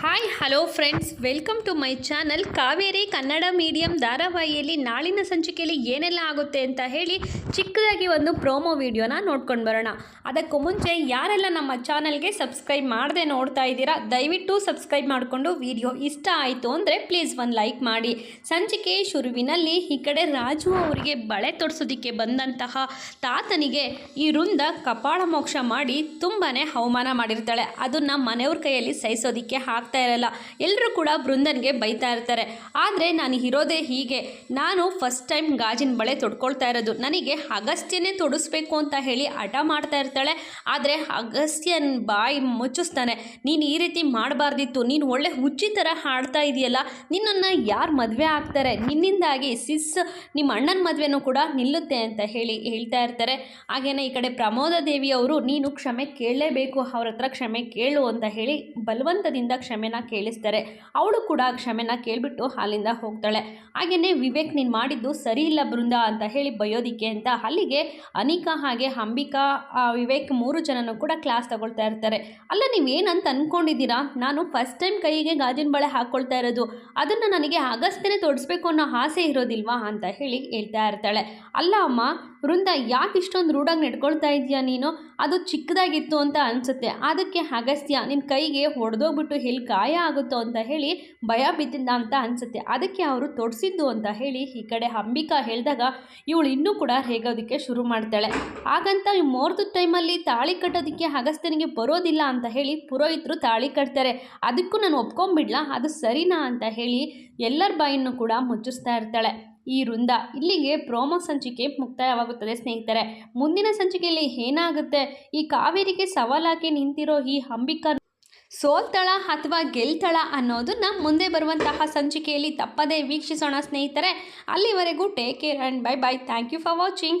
Hi hello friends welcome to my channel Kaveri Kannada medium ಧಾರಾವಾಹಿಯಲ್ಲಿ ನಾಳಿನ ಸಂಚಿಕೆಯಲ್ಲಿ ಏನೆಲ್ಲ ಆಗುತ್ತೆ ಅಂತ ಹೇಳಿ ಚಿಕ್ಕದಾಗಿ ಒಂದು ಪ್ರೋಮೋ ವಿಡಿಯೋನ ನೋಡ್ಕೊಂಡು ಬರೋಣ. ಅದಕ್ಕೂ ಮುಂಚೆ ಯಾರೆಲ್ಲ ನಮ್ಮ ಚಾನಲ್ಗೆ ಸಬ್ಸ್ಕ್ರೈಬ್ ಮಾಡದೆ ನೋಡ್ತಾ ಇದ್ದೀರಾ, ದಯವಿಟ್ಟು ಸಬ್ಸ್ಕ್ರೈಬ್ ಮಾಡಿಕೊಂಡು ವಿಡಿಯೋ ಇಷ್ಟ ಆಯಿತು ಅಂದರೆ ಪ್ಲೀಸ್ ಒಂದು ಲೈಕ್ ಮಾಡಿ. ಸಂಚಿಕೆ ಶುರುವಿನಲ್ಲಿ ಈ ಕಡೆ ರಾಜು ಅವರಿಗೆ ಬಳೆ ತೊಡಿಸೋದಕ್ಕೆ ಬಂದಂತಹ ತಾತನಿಗೆ ಈ ವೃಂದ ಕಪಾಳ ಮೋಕ್ಷ ಮಾಡಿ ತುಂಬಾ ಅವಮಾನ ಮಾಡಿರ್ತಾಳೆ. ಅದನ್ನು ಮನೆಯವ್ರ ಕೈಯಲ್ಲಿ ಸಹಿಸೋದಕ್ಕೆ ಆಗ್ತಾ ಇರಲ್ಲ. ಎಲ್ಲರೂ ಕೂಡ ಬೃಂದನ್ಗೆ ಬೈತಾ ಇರ್ತಾರೆ. ಆದರೆ ನಾನು ಇರೋದೇ ಹೀಗೆ. ನಾನು ಫಸ್ಟ್ ಟೈಮ್ ಗಾಜಿನ ಬಳೆ ತೊಡ್ಕೊಳ್ತಾ ಇರೋದು. ನನಗೆ ಅಗಸ್ತ್ಯನೇ ತೊಡಿಸ್ಬೇಕು ಅಂತ ಹೇಳಿ ಹಠ ಮಾಡ್ತಾ ಇರ್ತಾಳೆ. ಆದರೆ ಅಗಸ್ತ್ಯನ ಬಾಯಿ ಮುಚ್ಚಿಸ್ತಾನೆ. ನೀನು ಈ ರೀತಿ ಮಾಡಬಾರ್ದಿತ್ತು. ನೀನು ಒಳ್ಳೆ ಹುಚ್ಚಿ ಥರ ಹಾಡ್ತಾ ಇದೆಯಲ್ಲ. ನಿನ್ನನ್ನು ಯಾರು ಮದುವೆ ಆಗ್ತಾರೆ? ನಿನ್ನಿಂದಾಗಿ ಸಿಸ್ ನಿಮ್ಮ ಅಣ್ಣನ ಮದುವೆನೂ ಕೂಡ ನಿಲ್ಲುತ್ತೆ ಅಂತ ಹೇಳಿ ಹೇಳ್ತಾ ಇರ್ತಾರೆ. ಹಾಗೆಯೇ ಈ ಕಡೆ ಪ್ರಮೋದ ದೇವಿಯವರು ನೀನು ಕ್ಷಮೆ ಕೇಳಲೇಬೇಕು. ಅವ್ರ ಹತ್ರ ಕ್ಷಮೆ ಕೇಳು ಅಂತ ಹೇಳಿ ಬಲವಂತದಿಂದ ಕ್ಷಮೆನ ಕೇಳಿಸ್ತಾರೆ. ಅವಳು ಕೂಡ ಕ್ಷಮೆನ ಕೇಳಿಬಿಟ್ಟು ಅಲ್ಲಿಂದ ಹೋಗ್ತಾಳೆ. ಹಾಗೆಯೇ ವಿವೇಕ್ ನೀನು ಮಾಡಿದ್ದು ಸರಿ ಇಲ್ಲ ಬೃಂದ ಅಂತ ಹೇಳಿ ಬಯೋದಿಕ್ಕೆ ಅಂತ ಅಲ್ಲಿಗೆ ಅನಿಕಾ ಹಾಗೆ ಅಂಬಿಕಾ ವಿವೇಕ್ ಮೂರು ಜನನೂ ಕೂಡ ಕ್ಲಾಸ್ ತಗೊಳ್ತಾ ಇರ್ತಾರೆ. ಅಲ್ಲ, ನೀವೇನಂತ ಅಂದ್ಕೊಂಡಿದ್ದೀರಾ ನಾನು ಫಸ್ಟ್ ಟೈಮ್ ಕೈಗೆ ಗಾಜಿನ ಬಳೆ ಹಾಕ್ಕೊಳ್ತಾ ಇರೋದು. ಅದನ್ನು ನನಗೆ ಅಗಸ್ತ್ಯನೇ ತೊಡಿಸ್ಬೇಕು ಅನ್ನೋ ಆಸೆ ಇರೋದಿಲ್ವಾ ಅಂತ ಹೇಳಿ ಹೇಳ್ತಾ ಇರ್ತಾಳೆ. ಅಲ್ಲ ಅಮ್ಮ ವೃಂದ, ಯಾಕೆ ಇಷ್ಟೊಂದು ರೂಢಾಗಿ ನಡ್ಕೊಳ್ತಾ ಇದೆಯಾ ನೀನು? ಅದು ಚಿಕ್ಕದಾಗಿತ್ತು ಅಂತ ಅನಿಸುತ್ತೆ. ಅದಕ್ಕೆ ಅಗಸ್ತ್ಯ ನಿನ್ನ ಕೈಗೆ ಹೊಡೆದೋಗ್ಬಿಟ್ಟು ಎಲ್ಲಿ ಗಾಯ ಆಗುತ್ತೋ ಅಂತ ಹೇಳಿ ಭಯ ಬಿದ್ದಿದ್ದ ಅಂತ ಅನಿಸುತ್ತೆ. ಅದಕ್ಕೆ ಅವರು ತೊಡಿಸಿದ್ದು ಅಂತ ಹೇಳಿ ಈ ಕಡೆ ಅಂಬಿಕಾ ಹೇಳಿದಾಗ ಇವಳು ಇನ್ನೂ ಕೂಡ ಹೇಗೋದಕ್ಕೆ ಶುರು ಮಾಡ್ತಾಳೆ. ಹಾಗಂತ ಈ ಮುಹೂರ್ತ ಟೈಮಲ್ಲಿ ತಾಳಿ ಕಟ್ಟೋದಕ್ಕೆ ಅಗಸ್ತ್ಯನಿಗೆ ಬರೋದಿಲ್ಲ ಅಂತ ಹೇಳಿ ಪುರೋಹಿತರು ತಾಳಿ ಕಟ್ತಾರೆ. ಅದಕ್ಕೂ ನಾನು ಒಪ್ಕೊಂಬಿಡ್ಲಾ? ಅದು ಸರಿನಾ? ಅಂತ ಹೇಳಿ ಎಲ್ಲರ ಬಾಯನ್ನು ಕೂಡ ಮುಚ್ಚಿಸ್ತಾ ಇರ್ತಾಳೆ. ಈ ವೃಂದ ಇಲ್ಲಿಗೆ ಪ್ರೋಮೋ ಸಂಚಿಕೆ ಮುಕ್ತಾಯವಾಗುತ್ತದೆ, ಸ್ನೇಹಿತರೆ. ಮುಂದಿನ ಸಂಚಿಕೆಯಲ್ಲಿ ಏನಾಗುತ್ತೆ? ಈ ಕಾವೇರಿಗೆ ಸವಾಲಾಗಿ ನಿಂತಿರೋ ಈ ಅಂಬಿಕಾ ಸೋಲ್ತಳ ಅಥವಾ ಗೆಲ್ತಳ ಅನ್ನೋದನ್ನ ಮುಂದೆ ಬರುವಂತಹ ಸಂಚಿಕೆಯಲ್ಲಿ ತಪ್ಪದೇ ವೀಕ್ಷಿಸೋಣ, ಸ್ನೇಹಿತರೆ. ಅಲ್ಲಿವರೆಗೂ take care and bye bye thank you for watching